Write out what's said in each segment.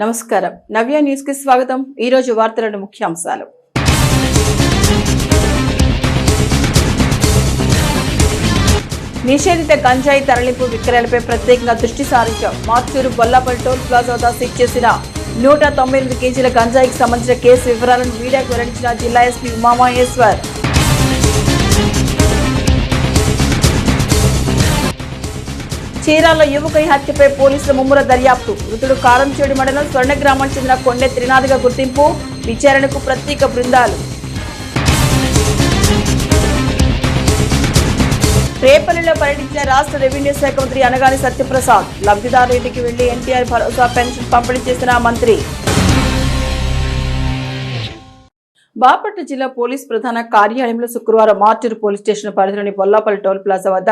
నమస్కారం. నవ్య న్యూస్కి స్వాగతం. ఈ రోజు వార్తలను ముఖ్యాంశాలు. నిషేధిత గంజాయి తరలింపు విక్రయాలపై ప్రత్యేకంగా దృష్టి సారించాం. మార్చూరు బొల్లాపల్లి టోల్ ప్లాజా వద్ద సీజ్ చేసిన నూట తొంభై ఎనిమిది కేజీల గంజాయికి సంబంధించిన కేసు వివరాలను మీడియాకు వెల్లడించిన జిల్లా ఎస్పీ ఉమామహేశ్వర్. చీరాల యువకుని హత్యపై పోలీసుల ముమ్మర దర్యాప్తు. మృతుడు కారంచేడు మండలం స్వర్ణ గ్రామానికి చెందిన కొండె త్రినాథ్గా గుర్తింపు విచారణకు ప్రత్యేక బృందాలు. రేపల్లిలో పర్యటించిన రాష్ట్ర రెవెన్యూ శాఖ మంత్రి అనగాని సత్యప్రసాద్ లబ్ధిదారుల ఇంటికి వెళ్ళి ఎన్టీఆర్ భరోసా పెన్షన్ పంపిణీ చేసిన మంత్రి బాపట్ల జిల్లా పోలీస్ ప్రధాన కార్యాలయంలో శుక్రవారం మార్టూరు పోలీస్ స్టేషన్ పరిధిలోని బొల్లాపల్లి టోల్ ప్లాజా వద్ద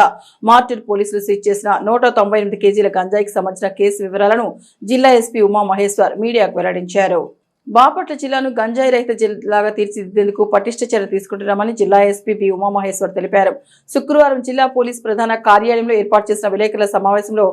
మార్టూరు పోలీసులు సీజ్ చేసిన నూట తొంభై ఎనిమిది కేజీల గంజాయికి సంబంధించిన కేసు వివరాలను జిల్లా ఎస్పీ ఉమా మహేశ్వర్ మీడియాకు వెల్లడించారు. బాపట్ల జిల్లాను గంజాయి రహిత జిల్లాగా తీర్చిదిద్దేందుకు పటిష్ట చర్య తీసుకుంటున్నామని జిల్లా ఎస్పీ బి ఉమామహేశ్వర్ తెలిపారు. శుక్రవారం జిల్లా పోలీస్ ప్రధాన కార్యాలయంలో ఏర్పాటు చేసిన విలేకరుల సమావేశంలో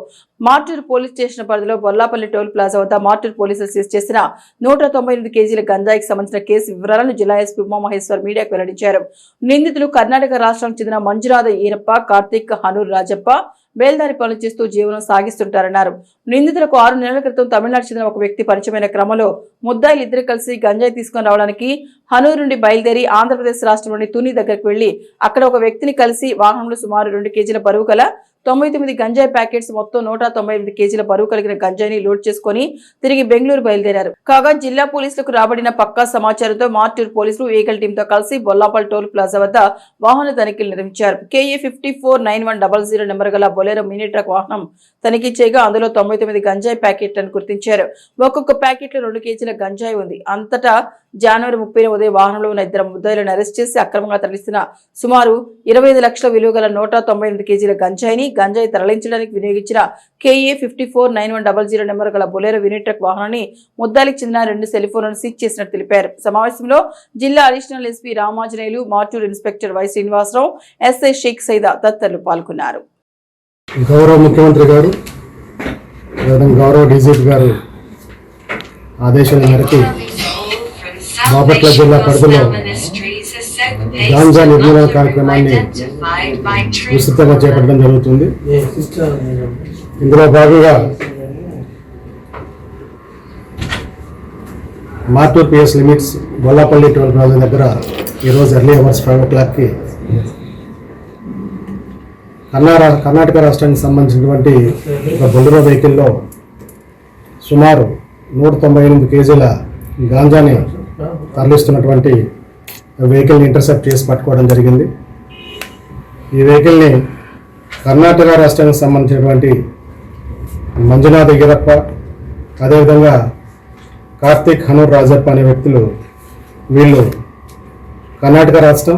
మార్టూరు పోలీస్ స్టేషన్ పరిధిలో బొల్లాపల్లి టోల్ ప్లాజా వద్ద మార్టూరు పోలీసులు సీజ్ చేసిన నూట తొంభై ఎనిమిది కేజీల గంజాయికి సంబంధించిన కేసు వివరాలను జిల్లా ఎస్పీ ఉమామహేశ్వర్ మీడియాకు వెల్లడించారు. నిందితులు కర్ణాటక రాష్ట్రానికి చెందిన మంజునాథ ఈరప్ప కార్తీక్ హనూర్ రాజప్ప బేల్దారి పనులు చేస్తూ జీవనం సాగిస్తుంటారన్నారు. నిందితులకు ఆరు నెలల క్రితం తమిళనాడు చెందిన ఒక వ్యక్తి పరిచయమైన క్రమంలో ముద్దాయిలు ఇద్దరు కలిసి గంజాయి తీసుకుని రావడానికి హనూరు నుండి బయలుదేరి ఆంధ్రప్రదేశ్ రాష్ట్రంలోని తుని దగ్గరకు వెళ్ళి అక్కడ ఒక వ్యక్తిని కలిసి వాహనంలో సుమారు రెండు కేజీల బరువు గల తొంభై తొమ్మిది గంజాయి ప్యాకెట్స్ మొత్తం నూట తొంభై ఎనిమిది కేజీల బరువు కలిగిన గంజాయిని లోడ్ చేసుకుని తిరిగి బెంగళూరు బయలుదేరారు. కాగా జిల్లా పోలీసులకు రాబడిన పక్కా సమాచారంతో మార్టూర్ పోలీసులు వెహికల్ టీంతో కలిసి బొల్లాపల్ టోల్ ప్లాజా వద్ద వాహన తనిఖీలు నిర్వహించారు. KA fifty four nine one double zero number గల బొలేరో మినీ ట్రక్ వాహనం తనిఖీ చేయగా అందులో తొంభై తొమ్మిది గంజాయి ప్యాకెట్లను గుర్తించారు. ఒక్కొక్క ప్యాకెట్లో రెండు కేజీల గంజాయి ఉంది. అంతటా జనవరి ముప్పై ఉదయం వాహనంలో ఉన్న ఇద్దరు ముద్దాయిలను అరెస్ట్ చేసి అక్రమంగా తరలిస్తున్న సుమారు ఇరవై ఐదు లక్షల విలువ గల నూట తొంభై ఎనిమిది కేజీల గంజాయిని గంజాయి తరలించడానికి వినియోగించిన KA fifty four nine one double zero number గల బొలేరో వినీట్రక్ వాహనాన్ని ముద్దాయికి చెందిన రెండు సెల్ఫోన్లను సీజ్ చేసినట్టు తెలిపారు. సమావేశంలో జిల్లా additional SP Ramajaneyulu Martur inspector Y Srinivasarao SI Shaik Saida తదితరులు పాల్గొన్నారు. గౌరవ ముఖ్యమంత్రి గారు గౌరవ డీజీపీ గారు ఆదేశాల మేరకు బాపట్ల జిల్లా పరిధిలో గాంజా నిర్మూలన కార్యక్రమాన్ని విస్తృతంగా చేపట్టడం జరుగుతుంది. ఇందులో భాగంగా Martur PS limits Bollapalli toll plaza దగ్గర ఈరోజు ఎర్లీ అవర్స్ ఫైవ్ ఓ క్లాక్కి కర్ణాటక కర్ణాటక రాష్ట్రానికి సంబంధించినటువంటి ఒక బొలెరో వెహికల్లో సుమారు నూట తొంభై ఎనిమిది కేజీల గాంజాని తరలిస్తున్నటువంటి వెహికల్ని ఇంటర్సెప్ట్ చేసి పట్టుకోవడం జరిగింది. ఈ వెహికల్ని కర్ణాటక రాష్ట్రానికి సంబంధించినటువంటి మంజునాథ్ గిరప్ప అదేవిధంగా కార్తీక్ హనూర్ రాజప్ప అనే వ్యక్తులు వీళ్ళు కర్ణాటక రాష్ట్రం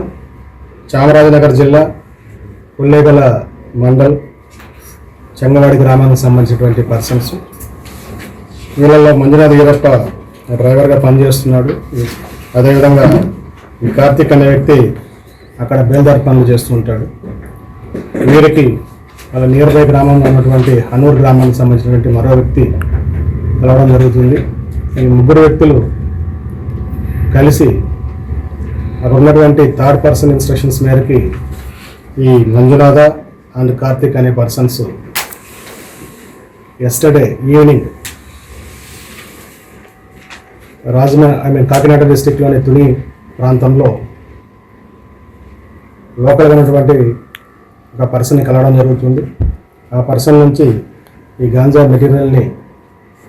చామరాజనగర్ జిల్లా ఉల్లేగల మండల్ చెంగవాడి గ్రామానికి సంబంధించినటువంటి పర్సన్స్ వీళ్ళల్లో మంజునాథ్ వీరప్ప డ్రైవర్గా పనిచేస్తున్నాడు. అదేవిధంగా ఈ కార్తీక్ అనే వ్యక్తి అక్కడ బేల్దార్ పనులు చేస్తూ ఉంటాడు. వీరికి వాళ్ళ నియర్ బై గ్రామంలో ఉన్నటువంటి హనూర్ గ్రామానికి సంబంధించినటువంటి మరో వ్యక్తి కలవడం జరుగుతుంది. ఈ ముగ్గురు వ్యక్తులు కలిసి అక్కడ ఉన్నటువంటి థర్డ్ పర్సన్ ఇన్స్ట్రక్షన్స్ మేరకి ఈ మంజునాథ అండ్ కార్తిక్ అనే persons yesterday evening Rajahmundry I mean Kakinada డిస్టిక్లోని Tuni ప్రాంతంలో లోకల్గా ఉన్నటువంటి ఒక పర్సన్ని కలవడం జరుగుతుంది. ఆ పర్సన్ నుంచి ఈ గాంజా మెటీరియల్ని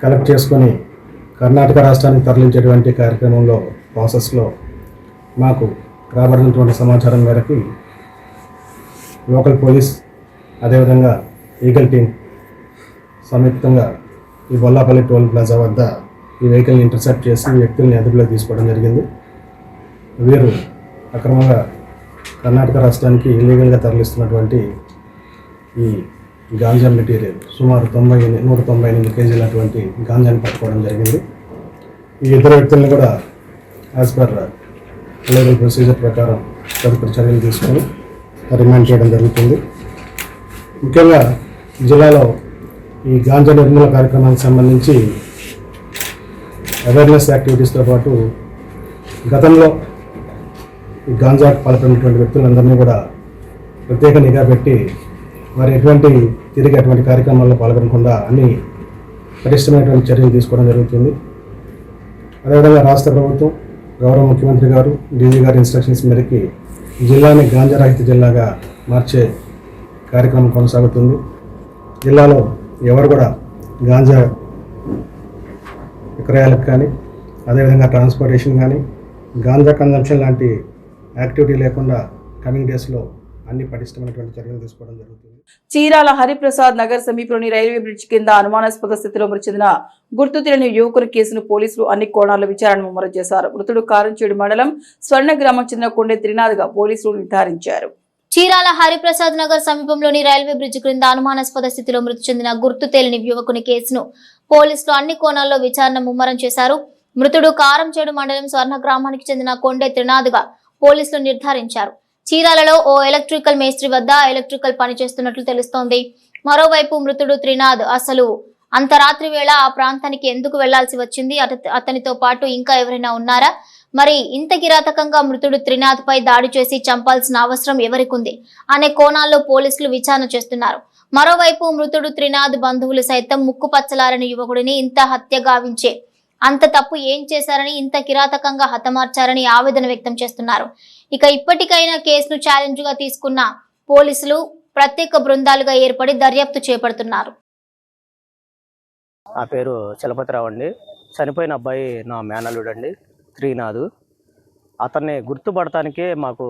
కలెక్ట్ చేసుకొని కర్ణాటక రాష్ట్రానికి తరలించేటువంటి కార్యక్రమంలో ప్రాసెస్లో మాకు రాబడినటువంటి సమాచారం మేరకు లోకల్ పోలీస్ అదేవిధంగా ఈగల్ టీం సంయుక్తంగా ఈ బొల్లాపల్లి టోల్ ప్లాజా వద్ద ఈ వెహికల్ని ఇంటర్సెప్ట్ చేసి వ్యక్తుల్ని అదుపులోకి తీసుకోవడం జరిగింది. వీరు అక్రమంగా కర్ణాటక రాష్ట్రానికి ఇల్లీగల్గా తరలిస్తున్నటువంటి ఈ గాంజా మెటీరియల్ సుమారు తొంభై ఎనిమిది నూట తొంభై ఎనిమిది కేజీలటువంటి గాంజాని పట్టుకోవడం జరిగింది. ఈ ఇద్దరు వ్యక్తులను కూడా యాజ్ పర్ లీగల్ ప్రొసీజర్ ప్రకారం తదుపరి చర్యలు తీసుకొని రిమాండ్ చేయడం జరుగుతుంది. ముఖ్యంగా జిల్లాలో ఈ గాంజా నిర్మూలన కార్యక్రమానికి సంబంధించి అవేర్నెస్ యాక్టివిటీస్తో పాటు గతంలో ఈ గాంజాకు పాల్పడినటువంటి వ్యక్తులందరినీ కూడా ప్రత్యేక నిఘా పెట్టి వారు ఎటువంటి తిరిగి అటువంటి కార్యక్రమాల్లో పాల్గొనకుండా అన్ని పటిష్టమైనటువంటి చర్యలు తీసుకోవడం జరుగుతుంది. అదేవిధంగా రాష్ట్ర ప్రభుత్వం గౌరవ ముఖ్యమంత్రి గారు డీజీ గారి ఇన్స్ట్రక్షన్స్ మేరకి జిల్లాని గాంజా రహిత జిల్లాగా మార్చే కార్యక్రమం కొనసాగుతుంది. జిల్లాలో ఎవరు కూడా గాంజా విక్రయాలకు కానీ అదేవిధంగా ట్రాన్స్పోర్టేషన్ కానీ గాంజా కన్జంప్షన్ లాంటి యాక్టివిటీ లేకుండా కమింగ్ డేస్లో అన్ని పటిష్టమైనటువంటి చర్యలు తీసుకోవడం జరుగుతుంది. చీరాల హరిప్రసాద్ నగర్ సమీపంలోని రైల్వే బ్రిడ్జ్ కింద అనుమానాస్పద స్థితిలో మృతి చెందిన గుర్తు తెలియని యువకుని కేసును పోలీసులు అన్ని కోణాల్లో విచారణ ముమ్మరం చేశారు. మృతుడు కారంచేడు మండలం స్వర్ణ గ్రామం చెందిన కొండే త్రినాథ్గా పోలీసులు నిర్ధారించారు. చీరాల హరిప్రసాద్ నగర్ సమీపంలోని రైల్వే బ్రిడ్జ్ క్రింద అనుమానాస్పద స్థితిలో మృతి చెందిన గుర్తు తెలియని యువకుని కేసును పోలీసులు అన్ని కోణాల్లో విచారణ ముమ్మరం చేశారు. మృతుడు కారంచేడు మండలం స్వర్ణ గ్రామానికి చెందిన కొండే త్రినాథ్గా పోలీసులు నిర్ధారించారు. చీరాలలో ఓ ఎలక్ట్రికల్ మేస్త్రి వద్ద ఎలక్ట్రికల్ పని చేస్తున్నట్లు తెలుస్తోంది. మరోవైపు మృతుడు త్రినాథ్ అసలు అంత రాత్రి వేళ ఆ ప్రాంతానికి ఎందుకు వెళ్ళాల్సి వచ్చింది? అత- అతనితో పాటు ఇంకా ఎవరైనా ఉన్నారా? మరి ఇంత కిరాతకంగా మృతుడు త్రినాథ్ పై దాడి చేసి చంపాల్సిన అవసరం ఎవరికుంది? అనే కోణాల్లో పోలీసులు విచారణ చేస్తున్నారు. మరోవైపు మృతుడు త్రినాథ్ బంధువులు సైతం ముక్కు పచ్చలారని యువకుడిని ఇంత హత్య గావించే. అంత తప్పు ఏం చేశారని ఇంత కిరాతకంగా హతమార్చారని ఆవేదన వ్యక్తం చేస్తున్నారు. ఇక ఇప్పటికైనా కేసును ఛాలెంజ్గా తీసుకున్న పోలీసులు ప్రత్యేక బృందాలుగా ఏర్పడి దర్యాప్తు చేపడుతున్నారు. నా పేరు చలపతిరావు అండి. చనిపోయిన అబ్బాయి నా మేనల్లుడు అండి త్రీనాథ్. అతన్ని గుర్తుపడటానికే మాకు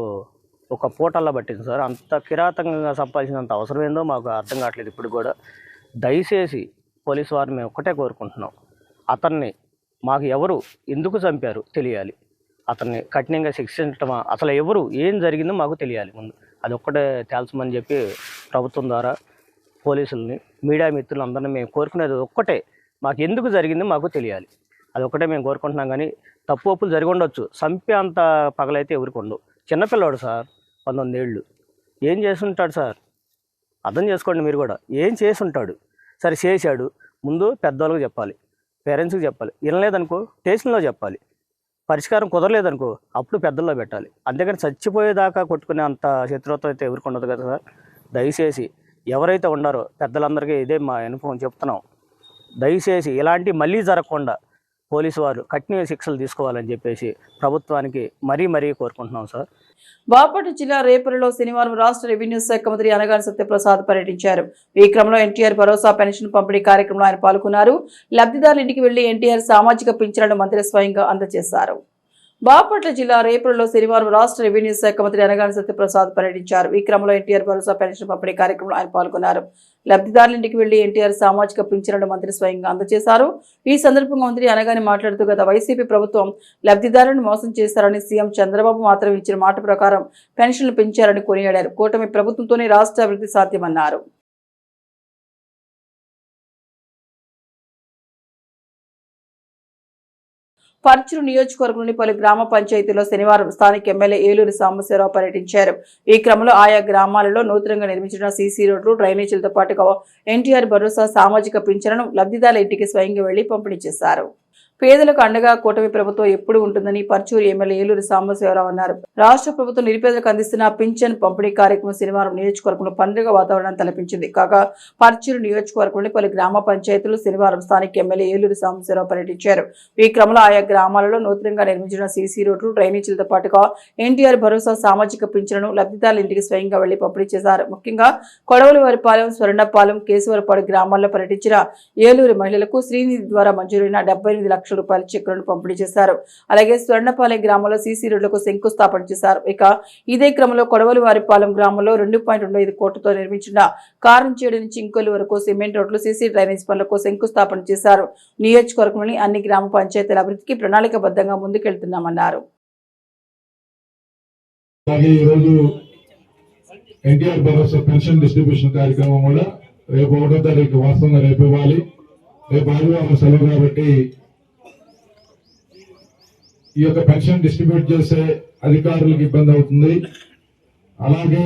ఒక పూటల్లో పట్టింది సార్. అంత కిరాతకంగా సంపాదించినంత అవసరం ఏందో మాకు అర్థం కావట్లేదు ఇప్పుడు కూడా. దయచేసి పోలీసు వారిని మేము ఒక్కటే కోరుకుంటున్నాం. అతన్ని మాకు ఎవరు ఎందుకు చంపారు తెలియాలి. అతన్ని కఠినంగా శిక్షించటమా అసలు ఎవరు ఏం జరిగిందో మాకు తెలియాలి ముందు. అది ఒక్కటే తేల్చమని చెప్పి ప్రభుత్వం ద్వారా పోలీసుల్ని మీడియా మిత్రులు అందరినీ మేము కోరుకునేది ఒక్కటే. మాకు ఎందుకు జరిగిందో మాకు తెలియాలి. అది ఒక్కటే మేము కోరుకుంటున్నాం కానీ తప్పు ఒప్పులు జరిగి ఉండొచ్చు. చంపే అంత పగలైతే ఎవరికి ఉండవు. చిన్నపిల్లాడు సార్. పంతొమ్మిది ఏళ్ళు. ఏం చేస్తుంటాడు సార్? అర్థం చేసుకోండి మీరు కూడా. ఏం చేసి ఉంటాడు సరే చేశాడు. ముందు పెద్దవాళ్ళకి చెప్పాలి. పేరెంట్స్కి చెప్పాలి. వినలేదనుకో స్టేషన్లో చెప్పాలి. పరిష్కారం కుదరలేదనుకో అప్పుడు పెద్దల్లో పెట్టాలి. అంతేకాని చచ్చిపోయేదాకా కొట్టుకునే అంత శత్రుత్వం అయితే ఎవరికి ఉండదు కదా సార్? దయచేసి ఎవరైతే ఉన్నారో పెద్దలందరికీ ఇదే మా అనుభవం చెప్తున్నాం. దయచేసి ఇలాంటి మళ్ళీ జరగకుండా పోలీసు వారు కఠిన శిక్షలు తీసుకోవాలని చెప్పేసి ప్రభుత్వానికి మరీ మరీ కోరుకుంటున్నాం సార్. బాపట్ల జిల్లా రేపల్లిలో శనివారం రాష్ట్ర రెవెన్యూ శాఖ మంత్రి అనగాని సత్యప్రసాద్ పర్యటించారు. ఈ క్రమంలో ఎన్టీఆర్ భరోసా పెన్షన్ పంపిణీ కార్యక్రమంలో ఆయన పాల్గొన్నారు. లబ్ధిదారుల ఇంటికి వెళ్ళి ఎన్టీఆర్ సామాజిక పింఛన్లను మంత్రి స్వయంగా అందజేశారు. బాపట్ల జిల్లా రేపల్లిలో శనివారం రాష్ట్ర రెవెన్యూ శాఖ మంత్రి అనగాని సత్యప్రసాద్ పర్యటించారు. ఈ క్రమంలో ఎన్టీఆర్ భరోసా పెన్షన్ పంపిణీ కార్యక్రమంలో ఆయన పాల్గొన్నారు. లబ్ధిదారుల ఇంటికి వెళ్ళి ఎన్టీఆర్ సామాజిక పింఛన్లను మంత్రి స్వయంగా అందజేశారు. ఈ సందర్భంగా మంత్రి అనగాని మాట్లాడుతూ గత వైసీపీ ప్రభుత్వం లబ్ధిదారులను మోసం చేశారని సీఎం చంద్రబాబు మాత్రం ఇచ్చిన మాట ప్రకారం పెన్షన్లు పెంచారని కొనియాడారు. కూటమి ప్రభుత్వంతోనే రాష్ట్ర అభివృద్ధి సాధ్యమన్నారు. పర్చూరు నియోజకవర్గంలోని పలు గ్రామ పంచాయతీలో శనివారం స్థానిక ఎమ్మెల్యే ఏలూరు సాంబశివరావు పర్యటించారు. ఈ క్రమంలో ఆయా గ్రామాలలో నూతనంగా నిర్మించిన సీసీ రోడ్లు డ్రైనేజీలతో పాటుగా ఎన్టీఆర్ భరోసా సామాజిక పింఛన్లను లబ్ధిదారుల ఇంటికి స్వయంగా వెళ్ళి పంపిణీ చేశారు. పేదలకు అండగా కూటమి ప్రభుత్వం ఎప్పుడు ఉంటుందని పర్చూరు ఎమ్మెల్యే ఏలూరు సాంబశివరావు అన్నారు. రాష్ట్ర ప్రభుత్వం నిరుపేదలకు అందిస్తున్న పింఛన్ పంపిణీ కార్యక్రమం శనివారం నియోజకవర్గంలో పండుగ వాతావరణం తలపించింది. కాగా పర్చూరు నియోజకవర్గంలోని పలు గ్రామ పంచాయతీలు శనివారం స్థానిక ఎమ్మెల్యే ఏలూరు సాంబశివరావు పర్యటించారు. ఈ క్రమంలో ఆయా గ్రామాలలో నూతనంగా నిర్మించిన సీసీ రోడ్లు డ్రైనేజీలతో పాటుగా ఎన్టీఆర్ భరోసా సామాజిక పింఛన్లను లబ్ధిదారుల ఇంటికి స్వయంగా వెళ్ళి పంపిణీ చేశారు. ముఖ్యంగా కొడవలివారిపాలెం స్వర్ణపాలెం కేశవరపాడు గ్రామాల్లో పర్యటించిన ఏలూరు మహిళలకు శ్రీనిధి ద్వారా మంజూరైన డెబ్బై ఎనిమిది లక్షల రూపాయల చెక్కులను పంపిణీ చేశారు. అలాగే స్వర్ణపాలెం గ్రామంలో సీసీ రోడ్లకు శంకుస్థాపన చేశారు. ఇక ఇదే క్రమంలో కొడవలివారిపాలెం గ్రామంలో రెండు పాయింట్ రెండు ఐదు కోట్లతో నిర్మించిన కారంచేడు నుంచి ఇంకొల్లు వరకు సిమెంట్ రోడ్లు సీసీ డ్రైనేజ్ పనులకు శంకుస్థాపన చేశారు. నియోజకవర్గంలోని అన్ని గ్రామ పంచాయతీల అభివృద్ధికి ప్రణాళికబద్ధంగా ముందుకెళ్తున్నామన్నారు. ఎన్టీఆర్ భరోసా పెన్షన్ డిస్ట్రిబ్యూషన్ కార్యక్రమం కూడా రేపు ఒకటో తారీఖు వాస్తవంగా రేపు ఇవ్వాలి. రేపు ఆదివారం సెలవు కాబట్టి ఈ యొక్క పెన్షన్ డిస్ట్రిబ్యూట్ చేసే అధికారులకు ఇబ్బంది అవుతుంది. అలాగే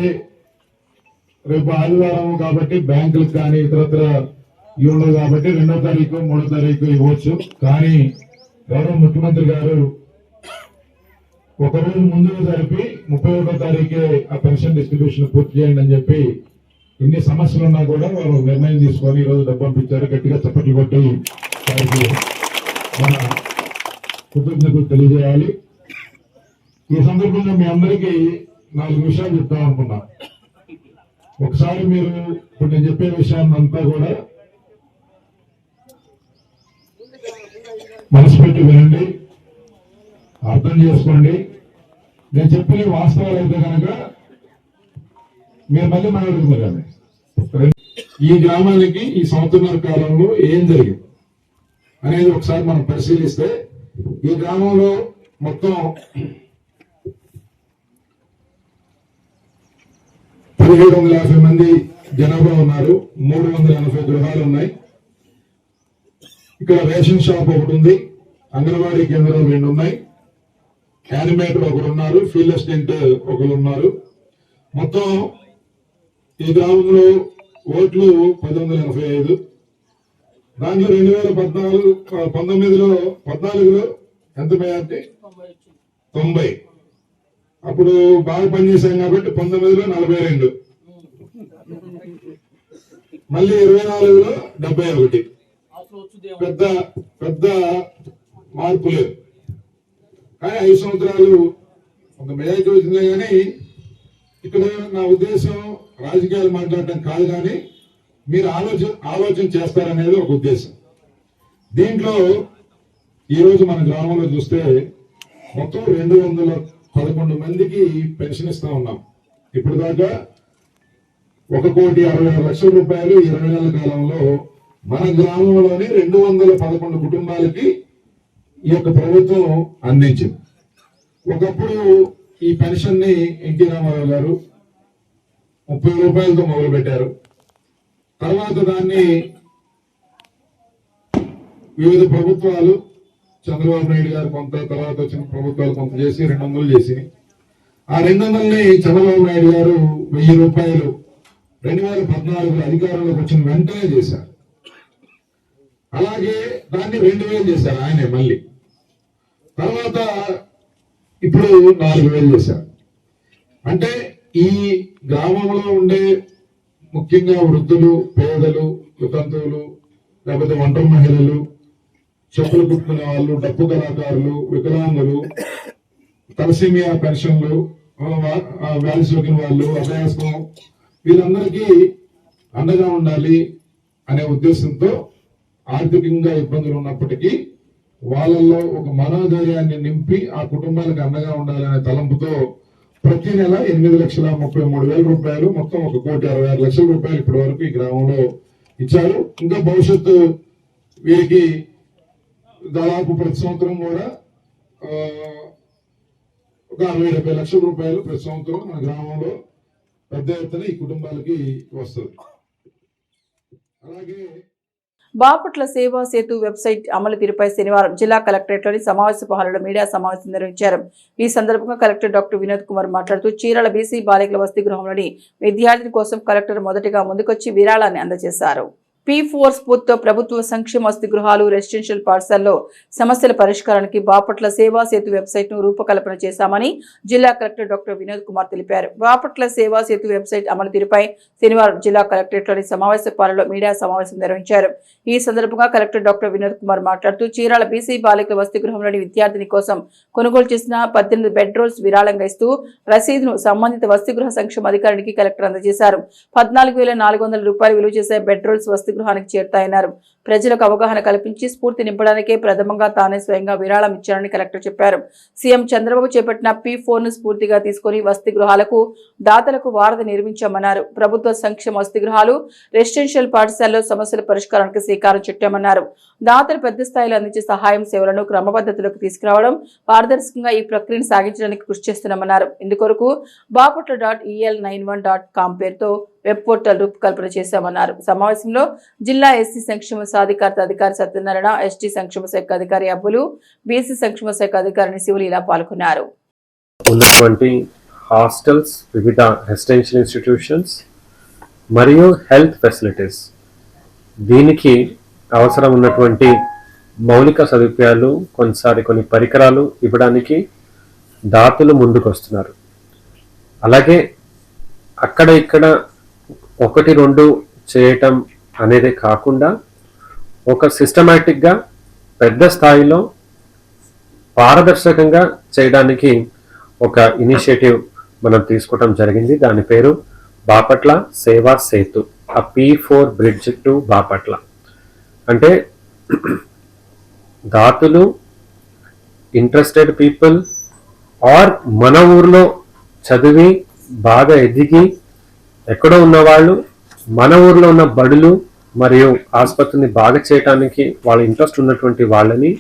రేపు ఆదివారం కాబట్టి బ్యాంకులకు కానీ ఇతరత్ర ఇవ్వడం కాబట్టి రెండో తారీఖు మూడో తారీఖు ఇవ్వచ్చు. కానీ గౌరవ ముఖ్యమంత్రి గారు ఒక రోజు ముందుగా జరిపి ముప్పై ఒకటో తారీఖే ఆ పెన్షన్ డిస్ట్రిబ్యూషన్ పూర్తి చేయండి అని చెప్పి ఎన్ని సమస్యలు ఉన్నా కూడా వారు నిర్ణయం తీసుకొని ఈ రోజు డబ్బు పంపించారు. గట్టిగా చప్పట్లు కొట్టి మన కృతజ్ఞతలు తెలియజేయాలి. ఈ సందర్భంగా మీ అందరికీ నాలుగు విషయాలు చెప్తాం అనుకున్నా. ఒకసారి మీరు ఇప్పుడు నేను చెప్పే విషయాన్ని అంతా కూడా మనసు పెట్టి వినండి. అర్థం చేసుకోండి. నేను చెప్పిన వాస్తవాలు అయితే కనుక మీరు మళ్ళీ మాట్లాడుతున్నారు కానీ ఈ గ్రామానికి ఈ సంవత్సరాల కాలంలో ఏం జరిగింది అనేది ఒకసారి మనం పరిశీలిస్తే ఈ గ్రామంలో మొత్తం పదిహేడు వందల యాభై మంది జనాభా ఉన్నారు. మూడు వందల ఎనభై గృహాలు ఉన్నాయి. ఇక్కడ రేషన్ షాప్ ఒకటి ఉంది. అంగన్వాడీ కేంద్రం రెండు ఉన్నాయి. యానిమేటర్ ఒకరు ఉన్నారు. ఫీల్డ్ అసిస్టెంట్ ఒకరు ఉన్నారు. మొత్తం ఈ గ్రామంలో ఓట్లు పది వందల ఎనభై ఐదు. దాంట్లో రెండు వేల పద్నాలుగు పంతొమ్మిదిలో పద్నాలుగులో ఎంత మెజార్టీ తొంభై. అప్పుడు బాగా పనిచేశాం కాబట్టి పంతొమ్మిదిలో నలభై రెండు. మళ్ళీ ఇరవై నాలుగులో డెబ్బై ఒకటి. పెద్ద పెద్ద మార్పు లేదు. కానీ ఐదు సంవత్సరాలు ఒక మెజారిటీ వచ్చిందే కానీ ఇక్కడ నా ఉద్దేశం రాజకీయాలు మాట్లాడటం కాదు కానీ మీరు ఆలోచన ఆలోచన చేస్తారనేది ఒక ఉద్దేశం. దీంట్లో ఈరోజు మన గ్రామంలో చూస్తే మొత్తం రెండు వందల పదకొండు మందికి పెన్షన్ ఇస్తా ఉన్నాం. ఇప్పుడు దాకా ఒక కోటి అరవై ఆరు లక్షల రూపాయలు ఇరవై నెలల కాలంలో మన గ్రామంలోని రెండు వందల పదకొండు కుటుంబాలకి ఈ యొక్క ప్రభుత్వం అందించింది. ఒకప్పుడు ఈ పెన్షన్ని ఎన్టీ రామారావు గారు ముప్పై రూపాయలతో మొదలు పెట్టారు తర్వాత దాన్ని వివిధ ప్రభుత్వాలు చంద్రబాబు నాయుడు గారు కొంత తర్వాత వచ్చిన ప్రభుత్వాలు కొంత చేసి రెండు వందలు చేసి ఆ రెండు వందలని చంద్రబాబు నాయుడు గారు వెయ్యి రూపాయలు రెండు వేల పద్నాలుగులో అధికారంలోకి వచ్చిన వెంటనే చేశారు. అలాగే దాన్ని రెండు వేలు చేశారు ఆయనే మళ్ళీ. తర్వాత ఇప్పుడు నాలుగు వేలు చేశారు. అంటే ఈ గ్రామంలో ఉండే ముఖ్యంగా వృద్ధులు పేదలు వితంతువులు లేకపోతే వంట మహిళలు చెప్పులు కుట్టుకునే వాళ్ళు డప్పు కళాకారులు వికలాంగులు తలసీమియా పెన్షన్లు ఆ, వా- వ్యాధి సోకిన వాళ్ళు అభయాసం వీళ్ళందరికీ అండగా ఉండాలి అనే ఉద్దేశంతో ఆర్థికంగా ఇబ్బందులు ఉన్నప్పటికీ వాళ్ళల్లో ఒక మనోధైర్యాన్ని నింపి ఆ కుటుంబాలకు అండగా ఉండాలనే తలంపుతో ప్రతి నెల ఎనిమిది లక్షల ముప్పై మూడు వేల రూపాయలు మొత్తం ఒక కోటి అరవై ఆరు లక్షల రూపాయలు ఇప్పటి వరకు ఈ గ్రామంలో ఇచ్చారు. ఇంకా భవిష్యత్తు వీరికి దాదాపు ప్రతి సంవత్సరం కూడా ఒక అరవై డెబ్బై లక్షల రూపాయలు ప్రతి సంవత్సరం మన గ్రామంలో పెద్ద ఎత్తున ఈ కుటుంబాలకి వస్తుంది. అలాగే బాపట్ల సేవా సేతు వెబ్సైట్ అమలు తీరుపై శనివారం జిల్లా కలెక్టరేట్లోని సమావేశ హాల్లో మీడియా సమావేశం నిర్వహించారు. ఈ సందర్భంగా కలెక్టర్ డాక్టర్ వినోద్ కుమార్ మాట్లాడుతూ చీరాల బీసీ బాలికల వసతి గృహంలోని విద్యార్థిని కోసం కలెక్టర్ మొదటగా ముందుకొచ్చి విరాళాన్ని అందజేశారు. పీ ఫోర్ స్ఫూర్తితో ప్రభుత్వ సంక్షేమ వసతి గృహాలు రెసిడెన్షియల్ పాఠశాలలో సమస్యల పరిష్కారానికి బాపట్ల సేవా సేతు వెబ్సైట్ను రూపకల్పన చేశామని జిల్లా కలెక్టర్ డాక్టర్ వినోద్ కుమార్ తెలిపారు. బాపట్ల సేవా సేతు వెబ్సైట్ అమలు తీరుపై శనివారం జిల్లా కలెక్టరేట్లోని సమావేశ పాలలో మీడియా సమావేశం నిర్వహించారు. ఈ సందర్భంగా కలెక్టర్ డాక్టర్ వినోద్ కుమార్ మాట్లాడుతూ చీరాల బీసీ బాలికల వసతి గృహంలోని విద్యార్థిని కోసం కొనుగోలు చేసిన పద్దెనిమిది బెడ్ రోల్స్ విరాళంగా ఇస్తూ రసీదును సంబంధిత వసతి గృహ సంక్షేమ అధికారికి కలెక్టర్ అందజేశారు. పద్నాలుగు వేల నాలుగు వందల రూపాయలు విలువ చేసే బెడ్ రోల్స్ వసతి గృహానికి చేరుతాయన్నారు. ప్రజలకు అవగాహన కల్పించి స్ఫూర్తి నింపడానికే ప్రథమంగా తానే స్వయంగా విరాళం ఇచ్చారని కలెక్టర్ చెప్పారు. సీఎం చంద్రబాబు చేపట్టిన పీ ఫోర్ను స్ఫూర్తిగా తీసుకుని వసతి గృహాలకు దాతలకు వారధి నిర్మించామన్నారు. ప్రభుత్వ సంక్షేమ వసతి గృహాలు రెసిడెన్షియల్ పాఠశాలలో సమస్యల పరిష్కారానికి శ్రీకారం చుట్టామన్నారు. దాతలు పెద్ద స్థాయిలో అందించే సహాయం సేవలను క్రమపద్ధతిలోకి తీసుకురావడం పారదర్శకంగా ఈ ప్రక్రియను సాగించడానికి కృషి చేస్తున్నామన్నారు. ఇందుకొరకు Bapatla dot EL nine one dot com పేరుతో వెబ్ పోర్టల్ రూపకల్పన చేశామన్నారు. సమావేశంలో జిల్లా ఎస్సీ సంక్షేమ సాధికారత అధికారి సత్యనారాయణ ఎస్టీ సంక్షేమ శాఖ అధికారి అబ్బులు బీసీ సంక్షేమ శాఖ అధికారిని శివులు ఇలా పాల్గొన్నారు. ఉన్నటువంటి హాస్టల్స్ వివిధ రెసిడెన్షియల్ ఇన్స్టిట్యూషన్స్ మరియు హెల్త్ ఫెసిలిటీస్. దీనికి అవసరం ఉన్నటువంటి మౌలిక సదుపాయాలు కొన్నిసారి కొన్ని పరికరాలు ఇవ్వడానికి దాతలు ముందుకు వస్తున్నారు అలాగే అక్కడ ఇక్కడ ఒకటి రెండు చేయటం అనేది కాకుండా ఒక సిస్టమేటిక్గా పెద్ద స్థాయిలో పారదర్శకంగా చేయడానికి ఒక ఇనిషియేటివ్ మనం తీసుకోవటం జరిగింది. దాని పేరు బాపట్ల సేవా సేతు ఆ P four bridge to Bapatla. అంటే దాతులు ఇంట్రెస్టెడ్ పీపుల్ ఆర్ మన ఊర్లో చదివి బాగా ఎదిగి ఎక్కడో ఉన్నవాళ్ళు మన ఊర్లో ఉన్న బడులు మరియు ఆసుపత్రిని బాగా చేయడానికి వాళ్ళ ఇంట్రెస్ట్ ఉన్నటువంటి వాళ్ళని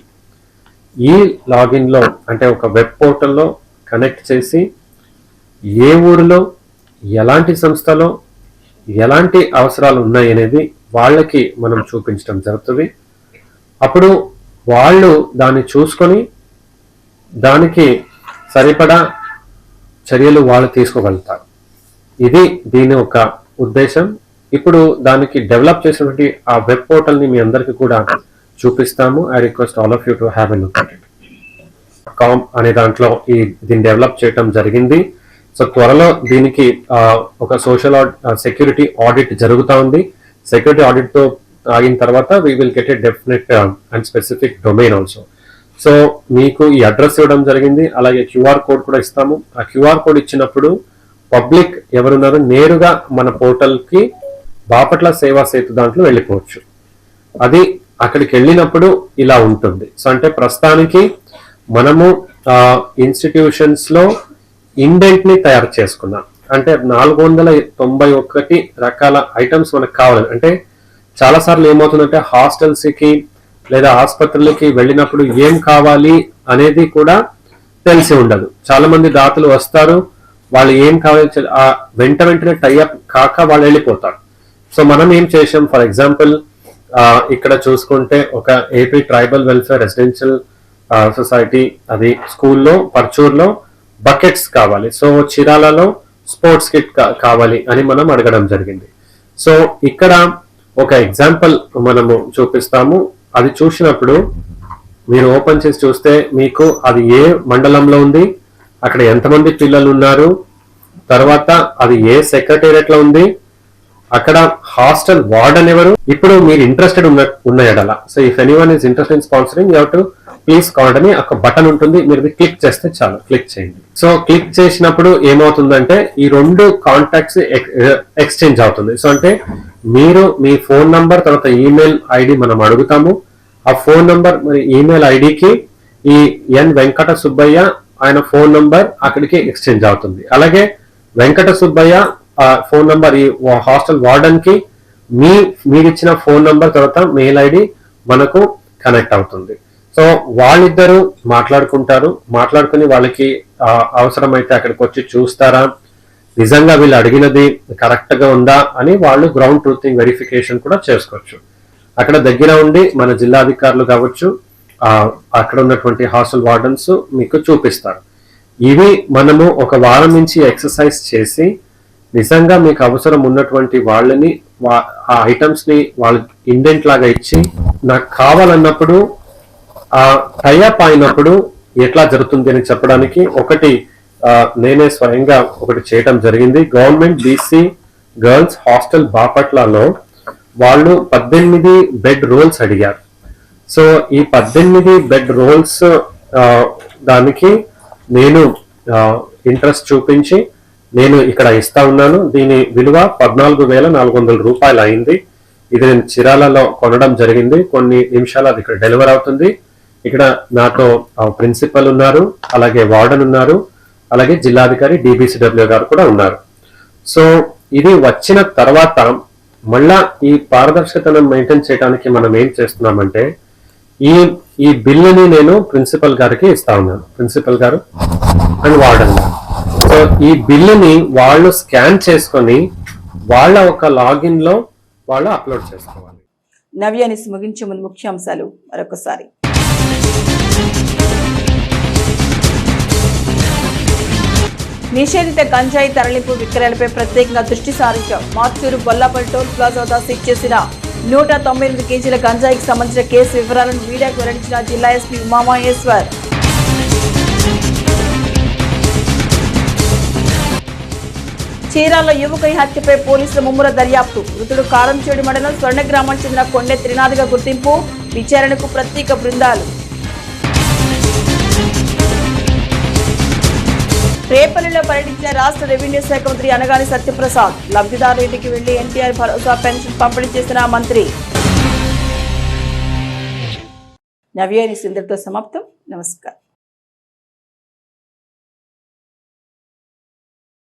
ఈ లాగిన్లో అంటే ఒక వెబ్ పోర్టల్లో కనెక్ట్ చేసి ఏ ఊరిలో ఎలాంటి సంస్థలో ఎలాంటి అవసరాలు ఉన్నాయి అనేది వాళ్ళకి మనం చూపించడం జరుగుతుంది. అప్పుడు వాళ్ళు దాన్ని చూసుకొని దానికి సరిపడా చర్యలు వాళ్ళు తీసుకోగలుగుతారు. ఇది దీని ఒక ఉద్దేశం. ఇప్పుడు దానికి డెవలప్ చేసినటువంటి ఆ వెబ్ పోర్టల్ని మీ అందరికి కూడా చూపిస్తాము. I request all of you to have a look at it com అనే దాంట్లో ఈ దీన్ని డెవలప్ చేయడం జరిగింది. సో త్వరలో దీనికి ఒక సోషల్ సెక్యూరిటీ ఆడిట్ జరుగుతూ ఉంది. సెక్యూరిటీ ఆడిట్తో ఆగిన తర్వాత we will get a definite and specific domain also so మీకు ఈ అడ్రస్ ఇవ్వడం జరిగింది. అలాగే క్యూఆర్ కోడ్ కూడా ఇస్తాము. ఆ క్యూఆర్ కోడ్ ఇచ్చినప్పుడు పబ్లిక్ ఎవరున్నారో నేరుగా మన పోర్టల్కి బాపట్ల సేవా సేతు దాంట్లో వెళ్ళిపోవచ్చు. అది అక్కడికి వెళ్ళినప్పుడు ఇలా ఉంటుంది. సో అంటే ప్రస్తుతానికి మనము ఇన్స్టిట్యూషన్స్లో ఇండెంట్ని తయారు చేసుకున్నాం. అంటే నాలుగు వందల తొంభై ఒకటి రకాల ఐటమ్స్ మనకు కావాలి. అంటే చాలా సార్లు ఏమవుతుందంటే హాస్టల్స్కి లేదా ఆసుపత్రులకి వెళ్ళినప్పుడు ఏం కావాలి అనేది కూడా తెలిసి ఉండదు. చాలా మంది దాతలు వస్తారు వాళ్ళు ఏం కావాలి ఆ వెంట వెంటనే టైఅప్ కాక వాళ్ళు వెళ్ళిపోతారు. సో మనం ఏం చేసాం ఫర్ ఎగ్జాంపుల్ ఇక్కడ చూసుకుంటే ఒక AP tribal welfare residential society అది స్కూల్లో పర్చూర్లో బకెట్స్ కావాలి. సో చిరాలలో స్పోర్ట్స్ కిట్ కావాలి అని మనం అడగడం జరిగింది. సో ఇక్కడ ఒక ఎగ్జాంపుల్ మనము చూపిస్తాము. అది చూసినప్పుడు మీరు ఓపెన్ చేసి చూస్తే మీకు అది ఏ మండలంలో ఉంది? అక్కడ ఎంతమంది పిల్లలు ఉన్నారు తర్వాత అది ఏ సెక్రటేరియట్లో ఉంది? అక్కడ హాస్టల్ వార్డెన్ ఎవరు? ఇప్పుడు మీరు ఇంట్రెస్టెడ్ ఉన్న ఉన్న ఎడల. So if anyone is interested in sponsoring you to please call అని ఒక బటన్ ఉంటుంది. మీరు క్లిక్ చేస్తే చాలు. క్లిక్ చేయండి. సో క్లిక్ చేసినప్పుడు ఏమవుతుందంటే ఈ రెండు కాంటాక్ట్స్ ఎక్స్చేంజ్ అవుతుంది. సో అంటే మీరు మీ ఫోన్ నంబర్ తర్వాత ఈమెయిల్ ఐడి మనం అడుగుతాము. ఆ ఫోన్ నంబర్ మరి ఈమెయిల్ ఐడికి ఈ ఎన్ వెంకట సుబ్బయ్య ఆయన ఫోన్ నంబర్ అక్కడికి ఎక్స్చేంజ్ అవుతుంది. అలాగే వెంకట సుబ్బయ్య ఫోన్ నంబర్ ఈ హాస్టల్ వార్డెన్కి మీ మీరు ఇచ్చిన ఫోన్ నంబర్ తర్వాత మెయిల్ ఐడి మనకు కనెక్ట్ అవుతుంది. సో వాళ్ళిద్దరూ మాట్లాడుకుంటారు. మాట్లాడుకుని వాళ్ళకి అవసరమైతే అక్కడికి వచ్చి చూస్తారా? నిజంగా వీళ్ళు అడిగినది కరెక్ట్గా ఉందా అని వాళ్ళు గ్రౌండ్ ట్రూతింగ్ వెరిఫికేషన్ కూడా చేసుకోవచ్చు. అక్కడ దగ్గర ఉండి మన జిల్లా అధికారులు కావచ్చు అక్కడ ఉన్నటువంటి హాస్టల్ వార్డన్స్ మీకు చూపిస్తారు. ఇవి మనము ఒక వారం నుంచి ఎక్సర్సైజ్ చేసి నిజంగా మీకు అవసరం ఉన్నటువంటి వాళ్ళని ఆ ఐటమ్స్ని వాళ్ళ ఇండెంట్ లాగా ఇచ్చి నాకు కావాలన్నప్పుడు ఆ టైఅప్ అయినప్పుడు ఎట్లా జరుగుతుంది అని చెప్పడానికి ఒకటి నేనే స్వయంగా ఒకటి చేయటం జరిగింది. గవర్నమెంట్ బీసీ గర్ల్స్ హాస్టల్ బాపట్లలో వాళ్ళు పద్దెనిమిది బెడ్ రూల్స్ అడిగారు. సో ఈ పద్దెనిమిది బెడ్ రోల్స్ దానికి నేను ఇంట్రెస్ట్ చూపించి నేను ఇక్కడ ఇస్తా ఉన్నాను. దీని విలువ పద్నాలుగు వేల నాలుగు వందల రూపాయలు అయింది. ఇది నేను చిరాలలో కొనడం జరిగింది. కొన్ని నిమిషాలు అది ఇక్కడ డెలివర్ అవుతుంది. ఇక్కడ నాతో ప్రిన్సిపల్ ఉన్నారు అలాగే వార్డెన్ ఉన్నారు అలాగే జిల్లాధికారి డిబిసిడబ్ల్యూ గారు కూడా ఉన్నారు. సో ఇది వచ్చిన తర్వాత మళ్ళా ఈ పారదర్శకతను మెయింటైన్ చేయడానికి మనం ఏం చేస్తున్నామంటే ఈ ఈ బిల్లుని నేను ప్రిన్సిపల్ గారికి ఇస్తా ఉన్నాను. ప్రిన్సిపల్ గారు అండ్ వార్డన్ గారు సో ఈ బిల్లుని వాళ్ళు స్కాన్ చేసుకొని వాళ్ళ ఒక లాగిన్లో వాళ్ళు అప్లోడ్ చేసుకోవాలి. నవ్యానిస్ ముగించే ముందు ముఖ్యాంశాలు మరొకసారి. నిషేధిత గంజాయి తరలింపు విక్రయాలపై ప్రత్యేకంగా దృష్టి సారించాం మార్చూరు బొల్లాపల్లి టోల్ ప్లాజా వద్ద సీజ్ చేసిన నూట తొంభై ఎనిమిది కేజీల గంజాయికి సంబంధించిన కేసు వివరాలను మీడియాకు వెల్లడించిన జిల్లా ఎస్పీ ఉమామహేశ్వర్. చీరాల్లో యువకుని హత్యపై పోలీసుల ముమ్మర దర్యాప్తు. మృతుడు కారంచేడు మండలం స్వర్ణ గ్రామానికి చెందిన కొండె త్రినాథ్గా గుర్తింపు విచారణకు ప్రత్యేక బృందాలు. రేపల్లిలో పర్యటించిన రాష్ట్ర రెవెన్యూ శాఖ మంత్రి అనగాని సత్యప్రసాద్ లబ్ధిదారు ఇంటికి వెళ్ళి ఎన్టీఆర్ భరోసా పెన్షన్ పంపిణీ చేసిన మంత్రి. నవ్యాని సుందర్తో సమాప్తం. నమస్కారం.